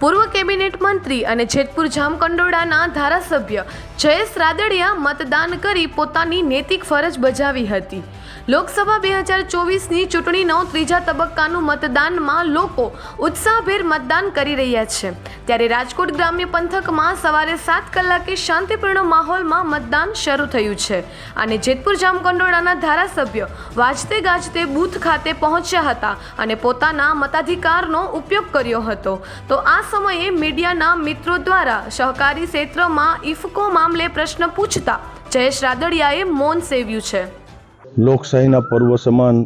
પૂર્વ કેબિનેટ મંત્રી અને જેતપુર જામકંડોળાના ધારાસભ્ય જયેશ રાદડિયા મતદાન કરી પોતાની નૈતિક ફરજ બજાવી હતી. લોકસભા બે હજાર ચોવીસની ચૂંટણીનો ત્રીજા તબક્કાનું મતદાનમાં લોકો ઉત્સાહભેર મતદાન કરી રહ્યા છે. ત્યારે રાજકોટ ગ્રામ્ય પંથકમાં સવારે સાત કલાકે શાંતિપૂર્ણ માહોલમાં મતદાન શરૂ થયું છે. અને જેતપુર જામકંડોળાના ધારાસભ્ય વાજતે ગાજતે બૂથ ખાતે પહોંચ્યા હતા અને પોતાના મતાધિકારનો ઉપયોગ કર્યો હતો. તો આ સમયે મીડિયાના મિત્રો દ્વારા સહકારી ક્ષેત્રમાં ઇફકો મામલે પ્રશ્ન પૂછતા જયેશ રાદડિયાએ મૌન સેવ્યું છે. લોકશાહીના પર્વ સમાન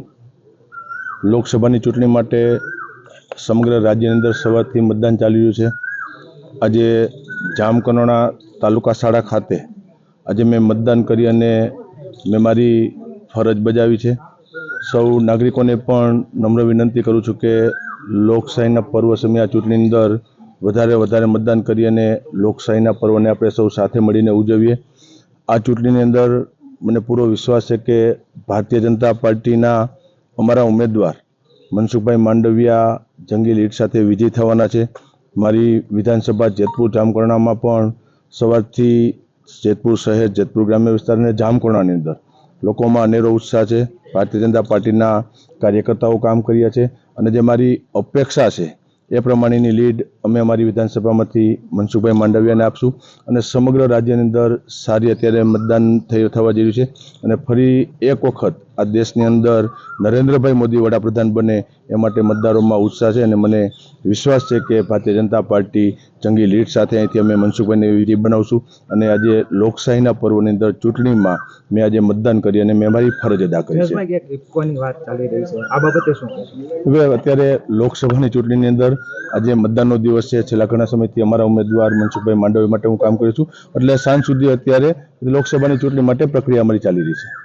લોકસભાની ચૂંટણી માટે સમગ્ર રાજ્યની અંદર સવારથી મતદાન ચાલી રહ્યું છે. આજે જામકનોણા તાલુકા શાળા ખાતે આજે મેં મતદાન કરી અને મેં મારી ફરજ બજાવી છે. સૌ નાગરિકોને પણ નમ્ર વિનંતી કરું છું કે લોકશાહીના પર્વ સમયે આ ચૂંટણીની અંદર વધારે વધારે મતદાન કરી અને લોકશાહીના પર્વને આપણે સૌ સાથે મળીને ઉજવીએ. આ ચૂંટણીની અંદર મને પૂરો વિશ્વાસ છે કે ભારતીય જનતા પાર્ટીના અમારા ઉમેદવાર મનસુખભાઈ માંડવિયા જંગી લીડ સાથે વિજય થવાના છે. મારી વિધાનસભા જેતપુર જામકરણામાં પણ સવારથી જેતપુર શહેર જેતપુર ગ્રામ્ય વિસ્તાર અને જામકરણાની અંદર લોકોમાં અનેરો ઉત્સાહ છે. ભારતીય જનતા પાર્ટીના કાર્યકર્તાઓ કામ કર્યા છે અને જે મારી અપેક્ષા છે એ પ્રમાણેની લીડ અમે અમારી વિધાનસભામાંથી મનસુખભાઈ માંડવિયાને આપશું અને સમગ્ર રાજ્યની અંદર સારી અત્યારે મતદાન થઈ થવા રહ્યું છે અને ફરી એક વખત આ દેશની અંદર નરેન્દ્રભાઈ મોદી વડાપ્રધાન બને એ માટે મતદારોમાં ઉત્સાહ છે અને મને વિશ્વાસ છે કે ભારતીય જનતા પાર્ટી જંગી લીડ સાથે અહીંથી અમે મનસુખભાઈને વિજય બનાવશું. અને આજે લોકશાહીના પર્વની અંદર ચૂંટણીમાં મેં આજે મતદાન કરી અને મેં મારી ફરજ અદા કરી છે. આ બાબતે શું હવે અત્યારે લોકસભાની ચૂંટણીની અંદર આજે મતદાનનો દિવસ છે. છેલ્લા ઘણા સમયથી અમારા ઉમેદવાર મનસુખભાઈ માંડવી માટે હું કામ કરું છું. એટલે સાંજ સુધી અત્યારે લોકસભાની ચૂંટણી માટે પ્રક્રિયા અમારી ચાલી રહી છે.